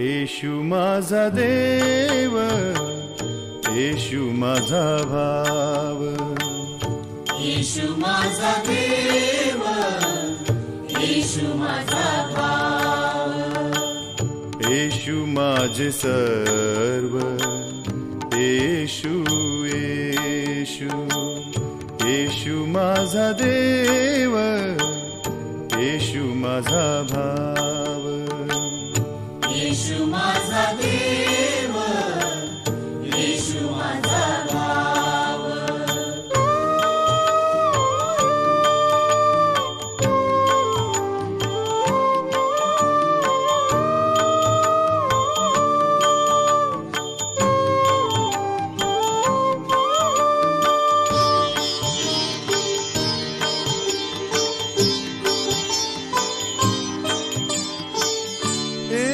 येशू माझा देव येशू माझा भाव. येशू माझा देव येशू माझा भाव. येशू माझे सर्व येशू येशू. येशू माझा देव येशू माझा भाव. माझा देव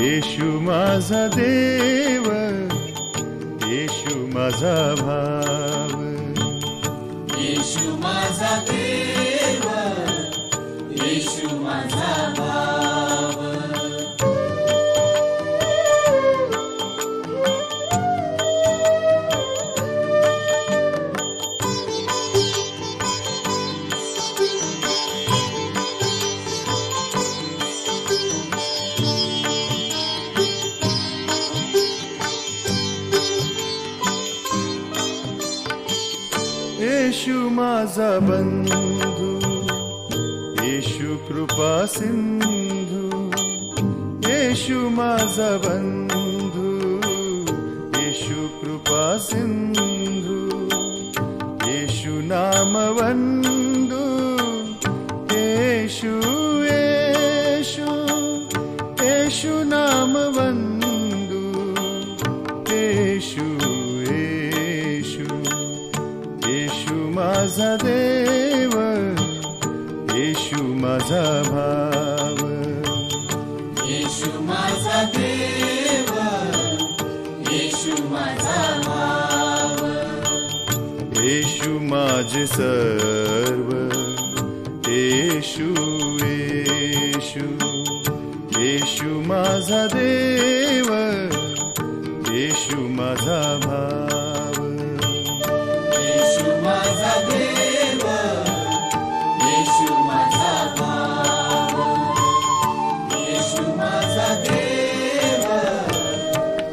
येशू माझा देव येशू माझा भाव. येशू माझा देव. येषु ेषु मासबन्धु येषु कृपा सिन्धु येषु एषु मासबन्धु येषु कृपा सिन्धु येषु नाम बन्धु येषु येषु एषु नाम वन्द माझा देव येशू माझा भाव. येशू माझा देव येशू माझा भाव. येशू माझे सर्व येशू येशू. येशू माझा देव येशू माझा भाव.